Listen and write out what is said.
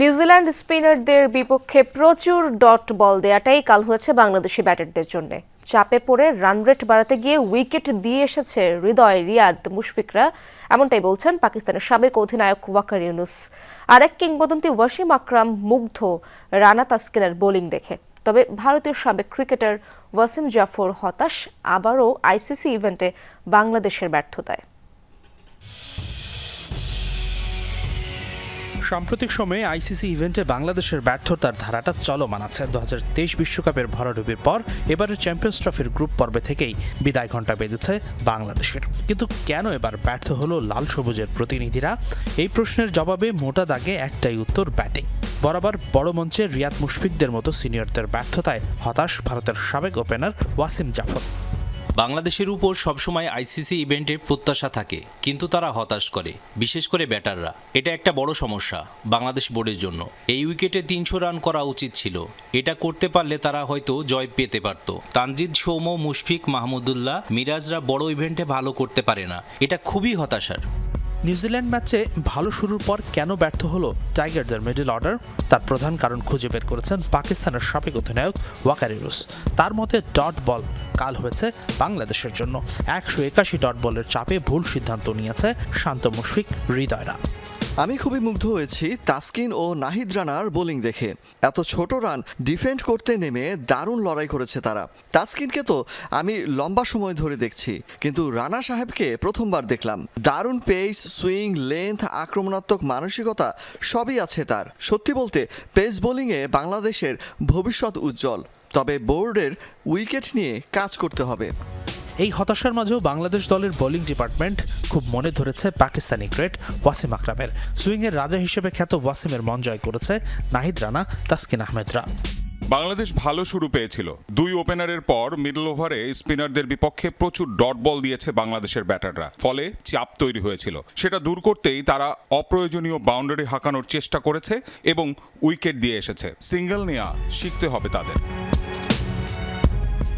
New Zealand স্পিনারদের বিপক্ষে প্রচুর dot ball দেয়াটাই কাল হয়েছে বাংলাদেশি ব্যাটারদের জন্য। চাপে পড়ে রান রেট বাড়াতে গিয়ে উইকেট দিয়ে এসেছে হৃদয় রিয়াদ মুশফিকরা, এমনটাই বলছেন পাকিস্তানের সাবেক অধিনায়ক ওয়াকার ইউনুস। আরেক কিংবদন্তি ওয়াসিম আকরাম মুগ্ধ রানা তাস্কিনের বোলিং দেখে। তবে ভারতীয় সাবেক ক্রিকেটার ওয়াসিম জাফর হতাশ, আবারও আইসিসি ইভেন্টে বাংলাদেশের ব্যর্থতায়। সাম্প্রতিক সময়ে আইসিসি ইভেন্টে বাংলাদেশের ব্যর্থতার ধারাটা চলমান আছে। দু বিশ্বকাপের ভরাডুবির পর এবারের চ্যাম্পিয়ন্স ট্রফির গ্রুপ পর্বে থেকেই বিদায় ঘণ্টা বেঁধেছে বাংলাদেশের। কিন্তু কেন এবার ব্যর্থ হলো লাল সবুজের প্রতিনিধিরা? এই প্রশ্নের জবাবে মোটা দাগে একটাই উত্তর, ব্যাটিং। বরাবর বড় মঞ্চে রিয়াদ মুশফিকদের মতো সিনিয়রদের ব্যর্থতায় হতাশ ভারতের সাবেক ওপেনার ওয়াসিম জাফর। বাংলাদেশের উপর সবসময় আইসিসি ইভেন্টের প্রত্যাশা থাকে, কিন্তু তারা হতাশ করে, বিশেষ করে ব্যাটাররা। এটা একটা বড় সমস্যা বাংলাদেশ বোর্ডের জন্য। এই উইকেটে তিনশো রান করা উচিত ছিল। এটা করতে পারলে তারা হয়তো জয় পেতে পারত। তানজিদ, সৌম্য, মুশফিক মাহমুদুল্লাহ মিরাজরা বড় ইভেন্টে ভালো করতে পারে না। এটা খুবই হতাশার। নিউজিল্যান্ড ম্যাচে ভালো শুরুর পর কেন ব্যর্থ হলো টাইগারদের মিডল অর্ডার? তার প্রধান কারণ খুঁজে বের করেছেন পাকিস্তানের সাবেক অধিনায়ক ওয়াকার তার মতে, ডট বল কাল হয়েছে বাংলাদেশের জন্য। একশো একাশি ডট বলের চাপে ভুল সিদ্ধান্ত নিয়েছে শান্ত মুশফিক হৃদয়রা। আমি খুবই মুগ্ধ হয়েছি তাসকিন ও নাহিদ রানার বোলিং দেখে। এত ছোট রান ডিফেন্ড করতে নেমে দারুণ লড়াই করেছে তারা। তাসকিনকে তো আমি লম্বা সময় ধরে দেখছি, কিন্তু রানা সাহেবকে প্রথমবার দেখলাম। দারুণ পেস, সুইং, লেন্থ, আক্রমণাত্মক মানসিকতা সবই আছে তার। সত্যি বলতে, পেস বোলিংয়ে বাংলাদেশের ভবিষ্যৎ উজ্জ্বল। তবে বোর্ডের উইকেট নিয়ে কাজ করতে হবে। এই হতাশার মাঝেও বাংলাদেশ দলের বোলিং ডিপার্টমেন্ট খুব মনে ধরেছে পাকিস্তানি গ্রেট ওয়াসিম আকরামের। সুইংয়ের রাজা হিসেবে খ্যাত ওয়াসিমের মন জয় করেছে নাহিদ রানা, তাসকিন আহমেদরা। বাংলাদেশ ভালো শুরু পেয়েছিল। দুই ওপেনারের পর মিডল ওভারে স্পিনারদের বিপক্ষে প্রচুর ডট বল দিয়েছে বাংলাদেশের ব্যাটাররা, ফলে চাপ তৈরি হয়েছিল। সেটা দূর করতেই তারা অপ্রয়োজনীয় বাউন্ডারি হাঁকানোর চেষ্টা করেছে এবং উইকেট দিয়ে এসেছে। সিঙ্গেল নেওয়া শিখতে হবে তাদের।